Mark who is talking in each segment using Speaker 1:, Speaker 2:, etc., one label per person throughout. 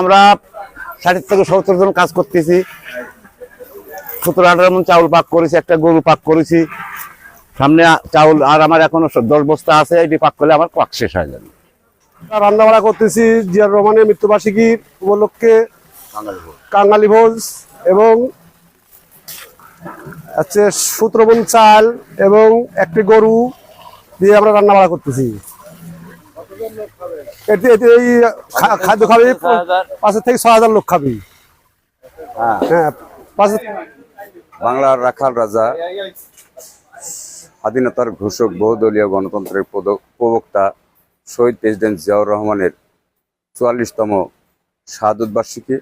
Speaker 1: আমরা ষাট থেকে সত্তর জন কাজ করতেছি। সত্তর আঠারো মন চাউল পাক করেছি একটা গরু পাক করেছি। সামনে চাউল আর আমার এখনও দশ বস্তা আছে এটি পাক করলে আমার পাক শেষ হয়ে যাবে।
Speaker 2: রান্না বাড়া করতেছি জিয়ার রহমানের মৃত্যুবার্ষিকী উপলক্ষে কাঙ্গালি ভোজ এবং হচ্ছে সূত্রবন চাল এবং একটি গরু দিয়ে আমরা রান্না বাড়া করতেছি। এতে এতে এই খাদ্য খাবি পাঁচের থেকে ছয় হাজার লোক খাবি। হ্যাঁ। পাঁচের
Speaker 3: বাংলার রাখাল রাজা স্বাধীনতার ঘোষক বহুদলীয় গণতন্ত্রের প্রবক্তা শহীদ প্রেসিডেন্ট জিয়াউর রহমানের চুয়াল্লিশতম শাহাদত বার্ষিকী।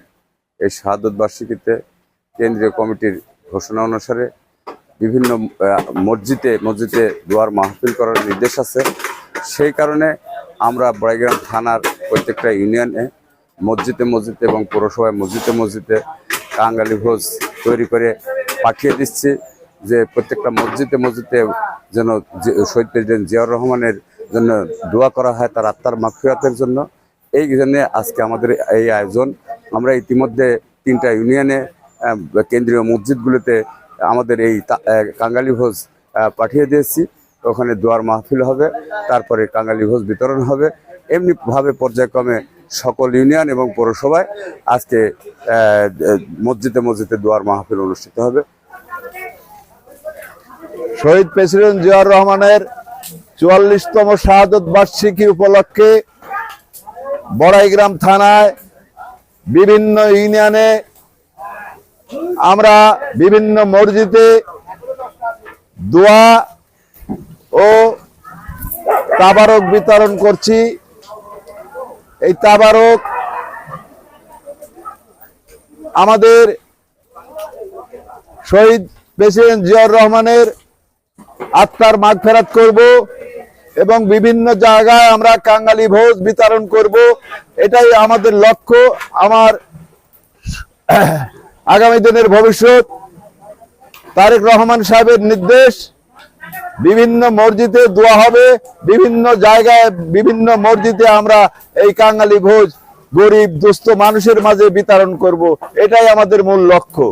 Speaker 3: এই শাহাদত বার্ষিকীতে কেন্দ্রীয় কমিটির ঘোষণা অনুসারে বিভিন্ন মসজিদে মসজিদে দোয়ার মাহফিল করার নির্দেশ আছে। সেই কারণে আমরা বড়াইগ্রাম থানার প্রত্যেকটা ইউনিয়নে মসজিদে মসজিদে এবং পৌরসভায় মসজিদে মসজিদে কাঙ্গালি ভোজ তৈরি করে পাঠিয়ে দিচ্ছি যে প্রত্যেকটা মসজিদে মসজিদে যেন শহীদ প্রেসিডেন্ট জিয়াউর রহমানের জন্য দোয়া করা হয় তার আত্মার মাফিয়াতের জন্য। এই জন্যে আজকে আমাদের এই আয়োজন। আমরা ইতিমধ্যে তিনটা ইউনিয়নে কেন্দ্রীয় মসজিদগুলোতে আমাদের এই কাঙ্গালি ভোজ পাঠিয়ে দিয়েছি। ওখানে দোয়ার মাহফিল হবে, তারপরে কাঙ্গালি ভোজ বিতরণ হবে। এমনিভাবে পর্যায়ক্রমে সকল ইউনিয়ন এবং পৌরসভায় আজকে মসজিদে মসজিদে দোয়ার মাহফিল অনুষ্ঠিত হবে।
Speaker 4: শহীদ প্রেসিডেন্ট জিয়াউর রহমানের চুয়াল্লিশতম শাহাদত বার্ষিকী উপলক্ষে বড়াইগ্রাম থানায় বিভিন্ন ইউনিয়নে আমরা বিভিন্ন মসজিদে দোয়া ও তাবারক বিতরণ করছি। এই তাবারক আমাদের শহীদ প্রেসিডেন্ট জিয়াউর রহমানের আত্মার মাগ ফেরাত করব এবং বিভিন্ন জায়গায় আমরা কাঙ্গালি ভোজ বিতরণ করব। এটাই আমাদের লক্ষ্য। আমার আগামী দিনের ভবিষ্যৎ, তারেক রহমান সাহেবের নির্দেশ, বিভিন্ন মসজিদে দোয়া হবে, বিভিন্ন জায়গায় বিভিন্ন মসজিদে আমরা এই কাঙালি ভোজ গরিব, দুস্থ মানুষের মাঝে বিতরণ করব। এটাই আমাদের মূল লক্ষ্য।